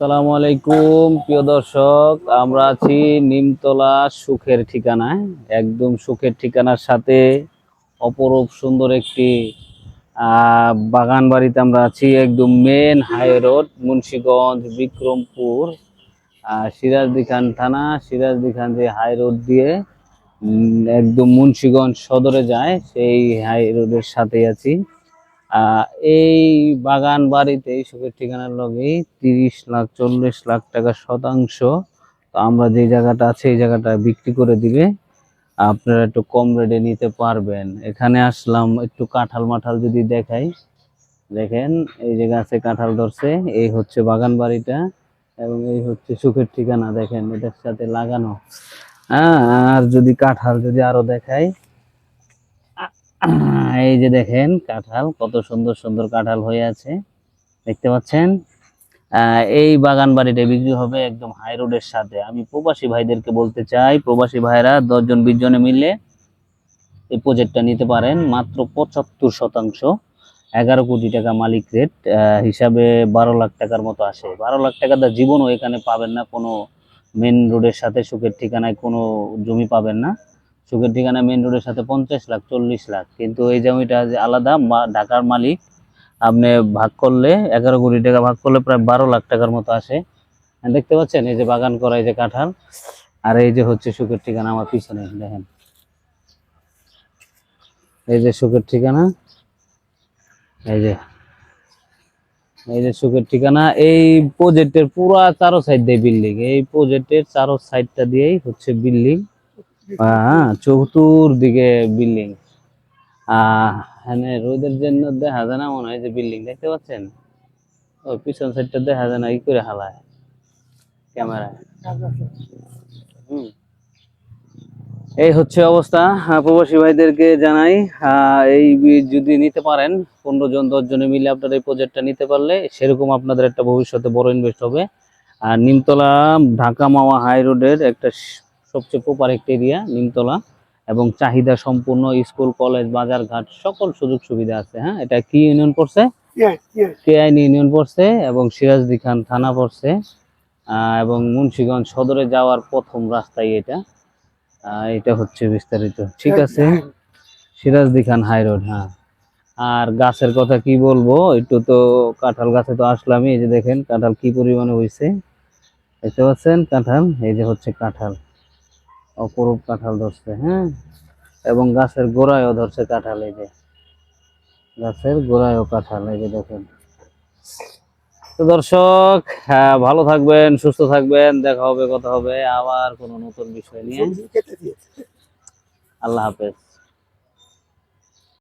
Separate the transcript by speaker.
Speaker 1: আসসালামু আলাইকুম, প্রিয় দর্শক। আমরা আছি নিমতলা সুখের ঠিকানায়। একদম সুখের ঠিকানার সাথে অপরূপ সুন্দর একটি বাগান বাড়িতে আমরা আছি একদম main high road Munshiganj, Bikrampur Sirajdikhan থানা সিরাজদি খান যে হাই রোড দিয়ে একদম মুন্সীগঞ্জ সদরে যায়, সেই হাই রোডের সাথেই আছি। এই বাগান বাড়িতে এই সুখের ঠিকানার লগেই তিরিশ লাখ, চল্লিশ লাখ টাকা শতাংশ। তো আমরা যে জায়গাটা আছে, এই জায়গাটা বিক্রি করে দিবে। আপনারা একটু কম রেটে নিতে পারবেন। এখানে আসলাম একটু কাঁঠাল মাঠাল যদি দেখাই। দেখেন, এই যে গাছে কাঁঠাল ধরছে, এই হচ্ছে বাগান বাড়িটা এবং এই হচ্ছে সুখের ঠিকানা। দেখেন, এটার সাথে লাগানো। হ্যাঁ আর যদি কাঁঠাল যদি আরও দেখাই। এই যে দেখেন কাঁঠাল, কত সুন্দর সুন্দর কাঁঠাল হয়ে আছে। দেখতে পাচ্ছেন? এই বাগান বাড়িটা বিক্রি হবে একদম হাই রোডের সাথে। আমি প্রবাসী ভাইদেরকে বলতে চাই, প্রবাসী ভাইরা দশজন বিশ জনে মিলে এই প্রজেক্টটা নিতে পারেন। মাত্র পঁচাত্তর শতাংশ, এগারো কোটি টাকা মালিক রেট হিসাবে বারো লাখ টাকার মতো আসে। বারো লাখ টাকা দা জীবনও এখানে পাবেন না, কোনো মেন রোডের সাথে সুখের ঠিকানায় কোনো জমি পাবেন না। সুখের ঠিকানা মেন রোডের সাথে পঞ্চাশ লাখ, চল্লিশ লাখ। কিন্তু এই জমিটা যে আলাদা ঢাকার মালিক, আপনি ভাগ করলে এগারো কোটি টাকা ভাগ করলে প্রায় বারো লাখ টাকার মতো আসে। দেখতে পাচ্ছেন, এই যে বাগান করা, এই যে কাঁঠাল, আর এই যে হচ্ছে সুখের ঠিকানা আমার পিছনে, দেখেন। এই যে সুখের ঠিকানা, এই যে এই যে সুখের ঠিকানা, এই প্রজেক্টের পুরা চারো সাইড দিয়ে বিল্ডিং এই প্রজেক্টের চারো সাইডটা দিয়েই হচ্ছে বিল্ডিং হ্যাঁ চতুর্দিকে বিল্ডিং রোদের জন্য দেখা যায় না, মনে হয় যে বিল্ডিং দেখতে পাচ্ছেন? ও পিছন সাইডটা দেখা যায় না, ই করে হালায় ক্যামেরা এই হচ্ছে অবস্থা। প্রবাসী ভাইদেরকে জানাই এই যদি নিতে পারেন, পনেরো জন, দশ জনে মিলে আপনার এই প্রজেক্টটা নিতে পারলে সেরকম আপনাদের একটা ভবিষ্যতে বড় ইনভেস্ট হবে। আর নিমতলা, ঢাকা মাওয়া হাই রোডের একটা সবচেয়ে প্রপার একটা এরিয়া নিমতলা এবং চাহিদা সম্পূর্ণ স্কুল কলেজ বাজার ঘাট সকল সুযোগ সুবিধা আছে হ্যাঁ? এটা কি ইউনিয়ন পড়ছে. কেআইন ইউনিয়ন পড়ছে এবং সিরাজদি খান থানা পড়ছে এবং মুন্সীগঞ্জ সদরে যাওয়ার প্রথম রাস্তাই এটা এটা হচ্ছে বিস্তারিত। ঠিক আছে? সিরাজদি খান হাই রোড হ্যাঁ। আর গাছের কথা কি বলব? একটু তো কাঁঠাল গাছে তো আসলামই এই যে দেখেন কাঁঠাল কি পরিমাণে হয়েছে দেখতে পাচ্ছেন কাঁঠাল? এই যে হচ্ছে কাঁঠাল। অপরূপ কাঁঠাল ধরছে হ্যাঁ? এবং গাছের গোড়ায়ও ধরছে কাঁঠাল এই যে। গাছের গোড়ায়ও কাঁঠাল এই যে দেখেন। তো দর্শক হ্যাঁ ভালো থাকবেন সুস্থ থাকবেন দেখা হবে কথা হবে আবার কোনো নতুন বিষয় নিয়ে। আল্লাহ হাফেজ।